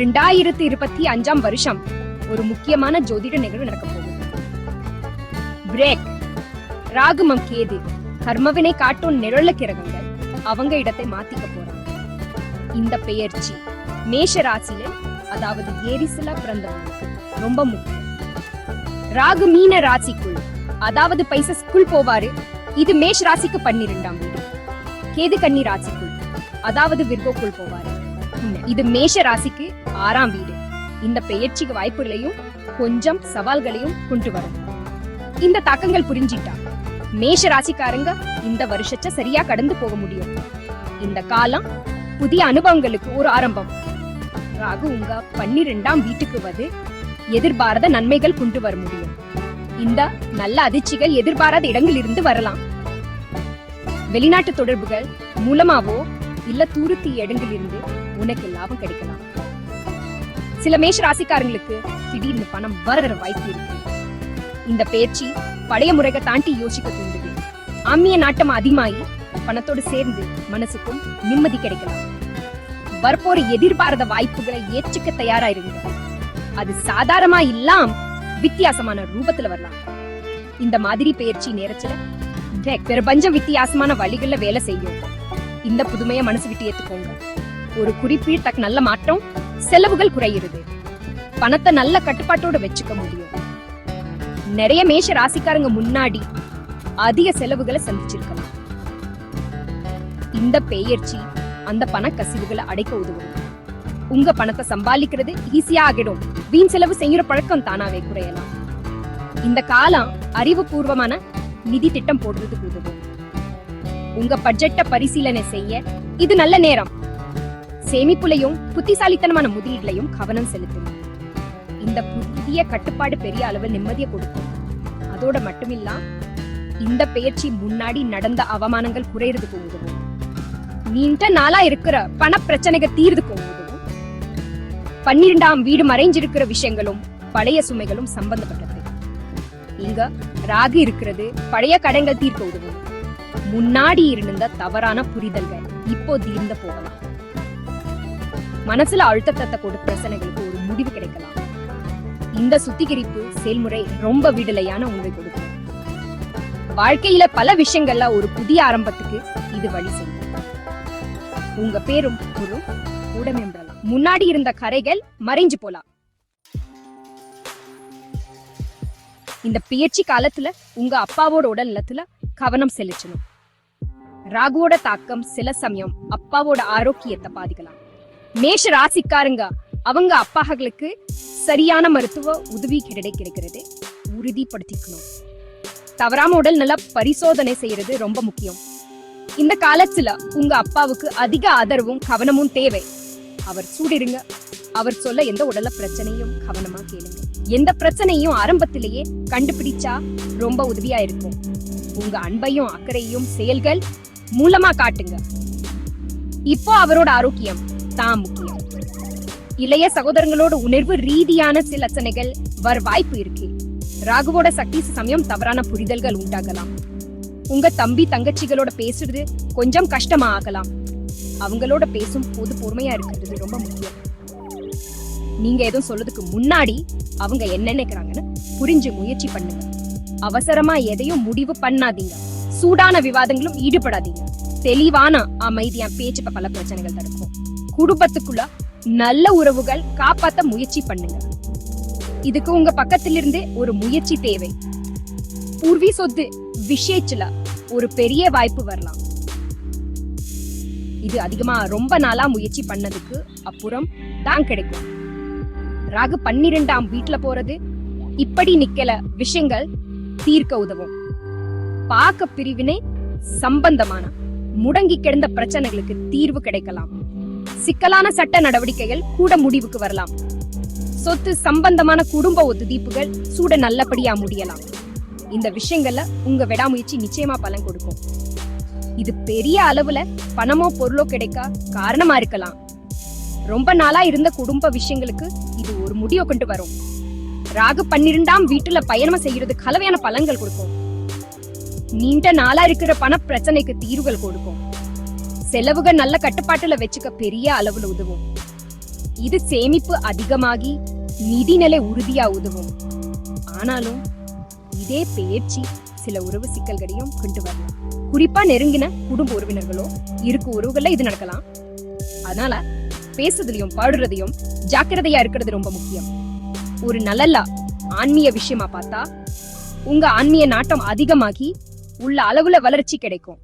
ரெண்டாயிரத்தி இருபத்தி அஞ்சாம் வருஷம் ஒரு முக்கியமான ஜோதிட நிகழ்வு நடக்க போகுது. பிரேக் ராகுமம் கேது கர்மவினை காட்டும் நிழல கிரகங்கள் அவங்க இடத்தை மாத்திக்க போறாங்க. இந்த பெயர்ச்சி மேஷ ராசியில அதாவது ஏரிசில பிறந்தவங்களுக்கு ரொம்ப முக்கியம். ராகு மீன ராசிக்குள் அதாவது பைசஸ்குள் போவாரு. இது மேஷ ராசிக்கு பன்னிரெண்டாம் வீடு. கேது கன்னி ராசிக்குள் அதாவது விர்கோக்குள் போவாரு. இது மேஷ ராசிக்கு ஆறாம் வீடு. இந்த பெயர்ச்சிக்கு வாய்ப்புகளையும் கொஞ்சம் சவால்களையும் கொண்டு வரும். இந்த தாக்கங்கள் புரிஞ்சிட்டா? மேஷ ராசிக்காரங்க இந்த வருஷத்தை சரியா கடந்து போக முடியும். இந்த காலம் புதிய அனுபவங்களுக்கு ஒரு ஆரம்பம். ராகு உங்க பன்னிரெண்டாம் வீட்டுக்கு வந்து எதிர்பாராத நன்மைகள் கொண்டு வர முடியும். இந்த நல்ல அதிர்ச்சிகள் எதிர்பாராத இடங்களில் இருந்து வரலாம். வெளிநாட்டு தொடர்புகள் மூலமாவோ இல்ல தூரத்தி இடங்களிலிருந்து உனக்கு லாபம் கிடைக்கலாம். சில மேஷ ராசிக்காரங்களுக்கு திடீர்னு பணம் வர வாய்ப்பு இருக்கு. இந்த பேச்சு பழைய முறைக தாண்டி யோசிக்க தூண்டுது. அம்மிய நாட்டம் அதிகமாகி பணத்தோடு சேர்ந்து மனசுக்கும் நிம்மதி கிடைக்கலாம். வரப்போற எதிர்பாராத வாய்ப்புகளை ஏற்றுக்க தயாரா இருங்க. அது சாதாரணமா இல்லாம வித்தியாசமான ரூபத்துல வரலாம். இந்த மாதிரி பயிற்சி நேரத்துல பிரபஞ்சம் வித்தியாசமான வழிகள்ல வேலை செய்யும். இந்த புதுமைய மனசு விட்டு ஏத்துக்கோங்க. ஒரு குறிப்பிடத்தக்க நல்ல மாற்றம் செலவுகள் குறையிறது. பணத்தை நல்ல கட்டுப்பாட்டோட வச்சுக்க முடியும். நிறைய மேஷ ராசிக்காரங்க முன்னாடி அதிக செலவுகளை சந்திச்சிருக்கலாம். இந்த பெயர்ச்சி அந்த பண கசிவுகளை அடைக்க உதவும். உங்க பணத்தை சம்பாதிக்கிறது ஈஸியா ஆகிடும். வீண் செலவு செய்யற பழக்கம் தானாவே குறையலாம். இந்த காலம் அறிவுபூர்வமான நிதி திட்டம் போடுறதுக்கு உதவும். உங்க பட்ஜெட்டை பரிசீலனை செய்ய இது நல்ல நேரம். சேமிப்புலையும் புத்திசாலித்தனமான முதலீடுலையும் கவனம் செலுத்துங்க. இந்த புதிய கட்டுப்பாடு பெரிய அளவில் நிம்மதியை கொடுக்கும். அதோட மட்டுமில்லாம் இந்த பெயர்ச்சி முன்னாடி நடந்த அவமானங்கள் குறையறதுக்கு உதவும். நீண்ட நாளா இருக்கிற பண பிரச்சனைகள் தீர்றதுக்கு உதவும். பன்னிரெண்டாம் வீடு மறைஞ்சிருக்கிற விஷயங்களும் பழைய சுமைகளும் சம்பந்தப்பட்டது. இங்க ராகு இருக்கிறது பழைய கடன்கள் தீர்க்க உதவும். முன்னாடி இருந்த தவறான புரிதல்கள் இப்போ தீர்ந்த போகலாம். மனசுல அழுத்தத்தை கொடு பிரச்சனைகளுக்கு ஒரு முடிவு கிடைக்கலாம். இந்த சுத்திகரிப்பு செயல்முறை ரொம்ப விடலையான உணவை கொடுக்கும். வாழ்க்கையில பல விஷயங்கள்ல ஒரு புதிய ஆரம்பத்துக்கு இது வழி செய்யும். உங்க பேரும் குரு உடமெம்பலாம் முன்னாடி இருந்த கரைகள் மறைஞ்சு போலாம். இந்த பயிற்சி காலத்துல உங்க அப்பாவோட உடல் நலத்துல கவனம் செலுத்தணும். ராகுவோட தாக்கம் சில சமயம் அப்பாவோட ஆரோக்கியத்தை பாதிக்கலாம். மேஷ ராசிக்காரங்க அவங்க அப்பாகளுக்கு சரியான மருத்துவ உதவி கிடை கிடைக்கிறது உறுதிப்படுத்திக்கணும். தவறாம உடல் நல்லா பரிசோதனை செய்யறது ரொம்ப முக்கியம். இந்த காலத்துல உங்க அப்பாவுக்கு அதிக ஆதரவும் கவனமும் தேவை. அவர் சூடிருங்க. அவர் சொல்ல எந்த உடல பிரச்சனையும் கவனமா கேளுங்க. எந்த பிரச்சனையும் ஆரம்பத்திலேயே கண்டுபிடிச்சா ரொம்ப உதவியா இருக்கும். உங்க அன்பையும் அக்கறையும் செயல்கள் மூலமா காட்டுங்க. இப்போ அவரோட ஆரோக்கியம் தான் முக்கியம். இளைய சகோதரங்களோட உணர்வு ரீதியான சில பிரச்சனைகள் வர வாய்ப்பு இருக்கு. ராகுவோட சக்தி சமயம் தவறான புரிதல்கள் உண்டாகலாம். உங்க தம்பி தங்கச்சிகளோட பேசுறது கொஞ்சம் கஷ்டமா ஆகலாம். அவங்களோட பேசும் போது பொறுமையா இருக்கிறது ரொம்ப முக்கியம். நீங்க எதுவும் சொல்றதுக்கு முன்னாடி அவங்க என்ன நினைக்கிறாங்கன்னு புரிஞ்சு முயற்சி பண்ணுங்க. அவசரமா எதையும் முடிவு பண்ணாதீங்க. சூடான விவாதங்களும் ஈடுபடாதீங்க. தெளிவான அமைதியா பேச்சு பல பிரச்சனைகள் தடுக்கும். குடும்பத்துக்குள்ள நல்ல உறவுகள் காப்பாத்த முயற்சி பண்ணுங்க. இதுக்கு உங்க பக்கத்திலிருந்து ஒரு முயற்சி தேவை. பூர்வி சொத்து விஷயத்துல ஒரு பெரிய வாய்ப்பு வரலாம். இது அதிகமா ரொம்ப நாளா முயற்சி பண்ணதுக்கு அப்புறம் தான் கிடைக்கும். ராகு பன்னிரெண்டாம் வீட்டுல போறது. இப்படி நிக்கல விஷயங்கள் தீர்க்க உதவும். பாக்க பிரிவினை சம்பந்தமான முடங்கி கிடந்த பிரச்சனைகளுக்கு தீர்வு கிடைக்கலாம். சிக்கலான சட்ட நடவடிக்கைகள் கூட முடிவுக்கு வரலாம். சொத்து சம்பந்தமான குடும்ப ஒத்துதீப்புகள் சூட நல்லபடியா முடியலாம். இந்த விஷயங்கள்ல உங்க விடாமுயற்சி நிச்சயமா பலன் கொடுக்கும். இது பெரிய அளவுல பணமோ பொருளோ கிடைக்க காரணமா இருக்கலாம். ரொம்ப நாளா இருந்த குடும்ப விஷயங்களுக்கு இது ஒரு முடிவை கொண்டு வரும். ராகு பன்னிரெண்டாம் வீட்டுல பயணம் செய்யறது கலவையான பலன்கள் கொடுக்கும். நீண்ட நாளா இருக்கிற பண பிரச்சனைக்கு தீர்வுகள் கொடுக்கும். செலவுகள் நல்ல கட்டுப்பாட்டுல வச்சுக்க பெரிய அளவுல உதவும். இது சேமிப்பு அதிகமாகி நிதிநிலை உறுதியா உதவும். ஆனாலும் இதே பயிற்சி சில உறவு சிக்கல்களையும் கொண்டு வரலாம். குறிப்பா நெருங்கின குடும்ப உறவினர்களோ இருக்கு உறவுகள்ல இது நடக்கலாம். அதனால பேசுறதுலயும் பாடுறதையும் ஜாக்கிரதையா இருக்கிறது ரொம்ப முக்கியம். ஒரு நல்ல ஆன்மீக விஷயமா பார்த்தா உங்க ஆன்மீக நாட்டம் அதிகமாகி உள்ள அளவுல வளர்ச்சி கிடைக்கும்.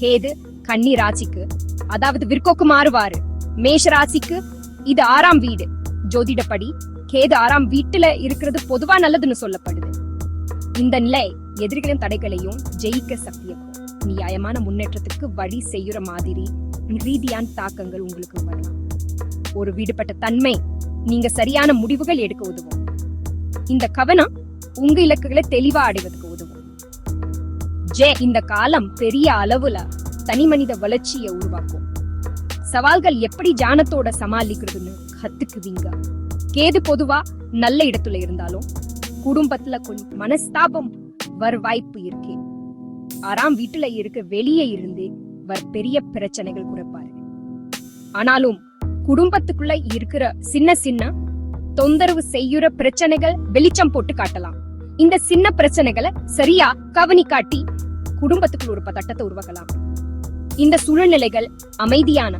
கேது கன்னி ராசிக்கு அதாவது விற்கோக்கு மாறுவாரு. மேஷ ராசிக்கு இது ஆறாம் வீடு. ஜோதிடப்படி கேது ஆறாம் வீட்டுல இருக்கிறது பொதுவா நல்லதுன்னு சொல்லப்படுது. இந்த நிலை எதிரிகளின் தடைகளையும் ஜெயிக்க சக்தியக்கும் நியாயமான முன்னேற்றத்துக்கு வழி செய்யுற மாதிரி ரீதியான தாக்கங்கள் உங்களுக்கு வரலாம். ஒரு வீடுபட்ட தன்மை நீங்க சரியான முடிவுகள் எடுக்க உதவும். இந்த கவனம் உங்க இலக்குகளை தெளிவா அடைவதற்கு உதவும். ஜே இந்த காலம் பெரிய அளவுல தனி மனித வளர்ச்சியை உருவாக்கும். சவால்கள் எப்படி ஜானத்தோட சமாளிக்கிறதுன்னு கத்துக்குவீங்க. கேது பொதுவா நல்ல இடத்துல இருந்தாலும் குடும்பத்துல கொஞ்சம் மனஸ்தாபம் வர வாய்ப்பு இருக்கு. ஆறாம் வீட்டுல இருக்க வெளியே இருந்து வர பெரிய பிரச்சனைகள் குறைப்பாரு. ஆனாலும் குடும்பத்துக்குள்ள இருக்கிற சின்ன சின்ன தொந்தரவு செய்யுற பிரச்சனைகள் வெளிச்சம் போட்டு காட்டலாம். இந்த சின்ன பிரச்சனைகளை சரியா கவனி காட்டி குடும்பத்துக்குள் ஒரு பதட்டத்தை உருவாக்கலாம். இந்த சூழ்நிலைகள் அமைதியான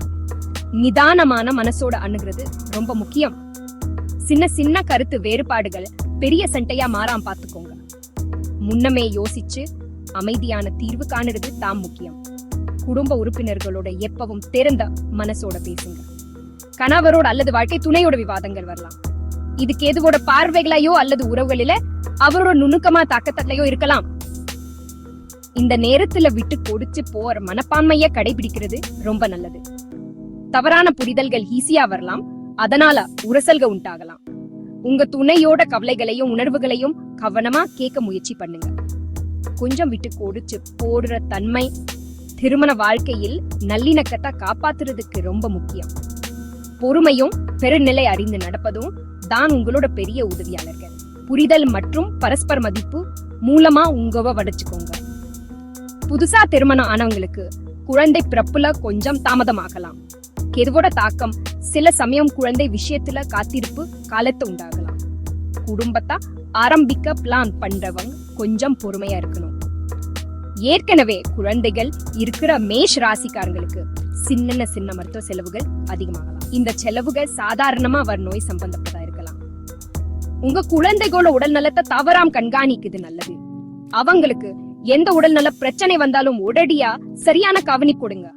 நிதானமான மனசோட அணுகிறது ரொம்ப முக்கியம். சின்ன சின்ன கருத்து வேறுபாடுகள் பெரிய சண்டையா மாறாம பாத்துக்கோங்க. முன்னமே யோசிச்சு அமைதியான தீர்வு காணுறது தான் முக்கியம். குடும்ப உறுப்பினர்களோட எப்பவும் திறந்த மனசோட பேசுங்க. கணவரோட அல்லது வாழ்க்கை துணையோட விவாதங்கள் வரலாம். இது கேதுவோட பார்வைகளையோ அல்லது உறவுகளில அவரோட நுணுக்கமா தாக்கத்திலையோ இருக்கலாம். இந்த நேரத்துல விட்டு கொடுத்து போற மனப்பான்மைய கடைபிடிக்கிறது ரொம்ப நல்லது. தவறான புரிதல்கள் ஈஸியா வரலாம். அதனால உரசல்கள் உண்டாகலாம். உங்க துணையோட கவலைகளையும் உணர்வுகளையும் கவனமா கேட்க முயற்சி பண்ணுங்க. கொஞ்சம் விட்டு கொடுத்து போடுற தன்மை திருமண வாழ்க்கையில் நல்லிணக்கத்தை காப்பாத்துறதுக்கு ரொம்ப முக்கியம். பொறுமையும் பெருநிலை அறிந்து நடப்பதும் தான் உங்களோட பெரிய உதவியாளர்கள். புரிதல் மற்றும் பரஸ்பர மதிப்பு மூலமா உங்கவ வடைச்சுக்கோங்க புதுசா திருமணம் ஆனவங்களுக்கு குழந்தை பிறப்புல கொஞ்சம் தாமதமாகலாம். கெதுவோட தாக்கம் சில சமயம் குழந்தை விஷயத்துல காத்திருப்பு காலத்தை உண்டாகலாம். குடும்பத்தா ஆரம்பிக்க பிளான் பண்றவங்க கொஞ்சம் பொறுமையா இருக்கணும். ஏற்கனவே குழந்தைகள் இருக்கிற மேஷ் ராசிக்காரங்களுக்கு சின்ன சின்ன மருத்துவ செலவுகள் அதிகமாகலாம். இந்த செலவுகள் சாதாரணமா அவர் நோய் சம்பந்தப்பட்டதா இருக்கலாம். உங்க குழந்தைகளோட உடல் நலத்தை தவறாம் கண்காணிக்குது நல்லது. அவங்களுக்கு எந்த உடல் நல பிரச்சனை வந்தாலும் உடனடியா சரியான கவனி கொடுங்க.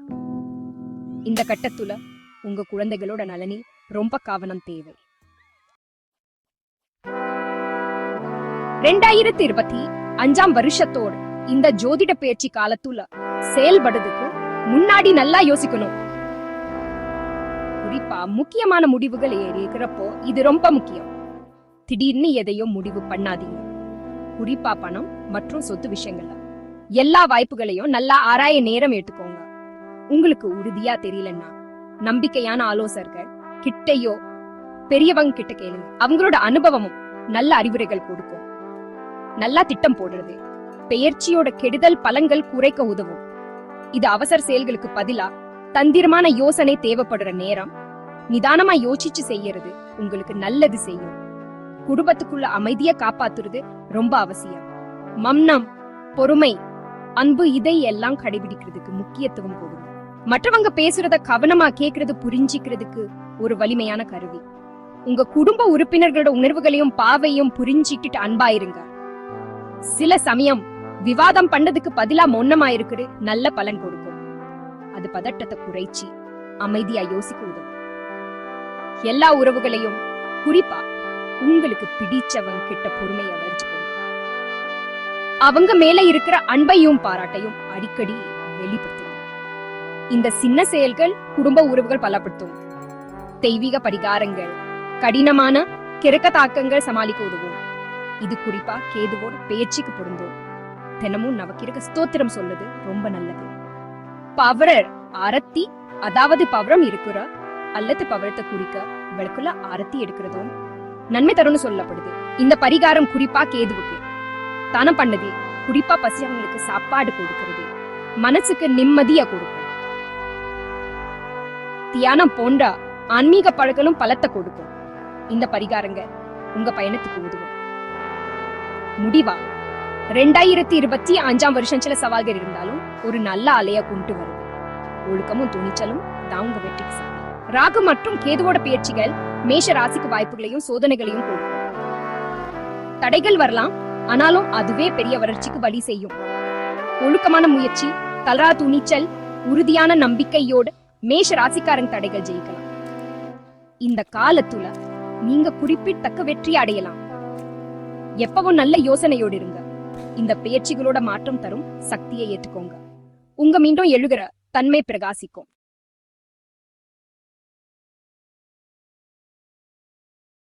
இந்த கட்டத்துல உங்க குழந்தைகளோட நலனில் ரொம்ப கவனம் தேவை. ரெண்டாயிரத்தி இருபத்தி அஞ்சாம் வருஷத்தோடு இந்த ஜோதிட பயிற்சி காலத்துல செயல்படுறதுக்கு முன்னாடி நல்லா யோசிக்கணும். குறிப்பா முக்கியமான முடிவுகள் இருக்கிறப்போ இது ரொம்ப முக்கியம். திடீர்னு எதையும் முடிவு பண்ணாதீங்க. குறிப்பா பணம் மற்றும் சொத்து விஷயங்கள்ல. எல்லா வாய்ப்புகளையும் நல்லா ஆராய நேரம் எடுத்துக்கோங்க. உங்களுக்கு உறுதியா தெரியலன்னா நம்பிக்கையான ஆலோசகர்கள் கிட்டையோ பெரியவங்க கிட்ட கேளுங்க. அவங்களோட அனுபவமும் நல்ல அறிவுரைகள் கொடுக்கும். நல்லா திட்டம் போடுறது. பெயர்ச்சியோட கெடுதல் பலன்கள் குறைக்க உதவும். இது அவசர செயல்களுக்கு பதிலா தந்திரமான யோசனை தேவைப்படுற நேரம்? நிதானமா யோசிச்சு செய்யறது உங்களுக்கு நல்லது செய்யும். குடும்பத்துக்குள்ள அமைதிய காப்பாத்துறது ரொம்ப அவசியம். மம்னம் பொறுமை அன்பு இதை எல்லாம் கடைபிடிக்கிறதுக்கு முக்கியத்துவம் கொடுக்கும். மற்றவங்க பேசுறத கவனமா கேக்குறது புரிஞ்சிக்கிறதுக்கு ஒரு வலிமையான கருவி. உங்க குடும்ப உறுப்பினர்களோட உணர்வுகளையும் பாவையும் புரிஞ்சிக்கிட்டு அன்பாயிருங்க. சில சமயம் விவாதம் பண்ணதுக்கு பதிலா மொன்னமா இருக்கிறது நல்ல பலன் கொடுக்கும். அது பதட்டத்தை குறைச்சி அமைதியா யோசிக்க உதவும். எல்லா உறவுகளையும் குறிப்பா உங்களுக்கு பிடிச்சவங்க கிட்ட பொறுமையா வச்சுக்கோங்க அவங்க மேல இருக்கிற அன்பையும் பாராட்டையும் அடிக்கடி வெளிப்படுத்துங்க. இந்த சின்ன செயல்கள் குடும்ப உறவுகள் பலப்படுத்தும். தெய்வீக பரிகாரங்கள் கடினமான கிறக்க தாக்கங்கள் சமாளிக்க உதவும். இது குறிப்பா கேதுவோட பேச்சுக்கு பொருந்தும். தினமும் நவக்கிரக ஸ்தோத்திரம் சொல்லுது. ரொம்ப நல்லது. பவரர் ஆரத்தி அதாவது பவரம் இருக்கிற? அல்லது பவரத்தை குறிக்க விளக்குல ஆரத்தி எடுக்கிறதும் நன்மை தரும்னு சொல்லப்படுது. இந்த பரிகாரம் குறிப்பா கேதுவுக்கு. தானம் பண்ணது. குறிப்பா பசியவங்களுக்கு சாப்பாடு கொடுக்கிறது. மனசுக்கு நிம்மதியா கொடுக்கும். தியானம் போன்ற ஆன்மீக பழக்கலும் பலத்தை கொடுக்கும். இந்த பரிகாரங்க உங்க பயணத்துக்கு உதவும். முடிவா? ரெண்டாயிரத்தி இருபத்தி அஞ்சாம் வருஷம் சில சவால்கள் இருந்தாலும் ஒரு நல்ல அலையா கொண்டு வருது ஒழுக்கமும் துணிச்சலும் தான் உங்க வெற்றிக்கு ராகு மற்றும் கேதுவோட பயிற்சிகள் மேஷ ராசிக்கு வாய்ப்புகளையும் சோதனைகளையும் கொடுக்கும் தடைகள் வரலாம் ஆனாலும் அதுவே பெரிய வளர்ச்சிக்கு வழி செய்யும். ஒழுக்கமான முயற்சி தலரா துணிச்சல் உறுதியான நம்பிக்கையோடு மேஷ ராசிக்காரன் தடைகள் ஜெயிக்கலாம். இந்த காலத்துல நீங்க குறிப்பிடத்தக்க வெற்றி அடையலாம். எப்பவும் நல்ல யோசனையோடு இருங்க. இந்த பயிற்சிகளோட மாற்றம் தரும் சக்தியை ஏற்றுக்கோங்க உங்க மீண்டும் எழுகிற தன்மை பிரகாசிக்கும்.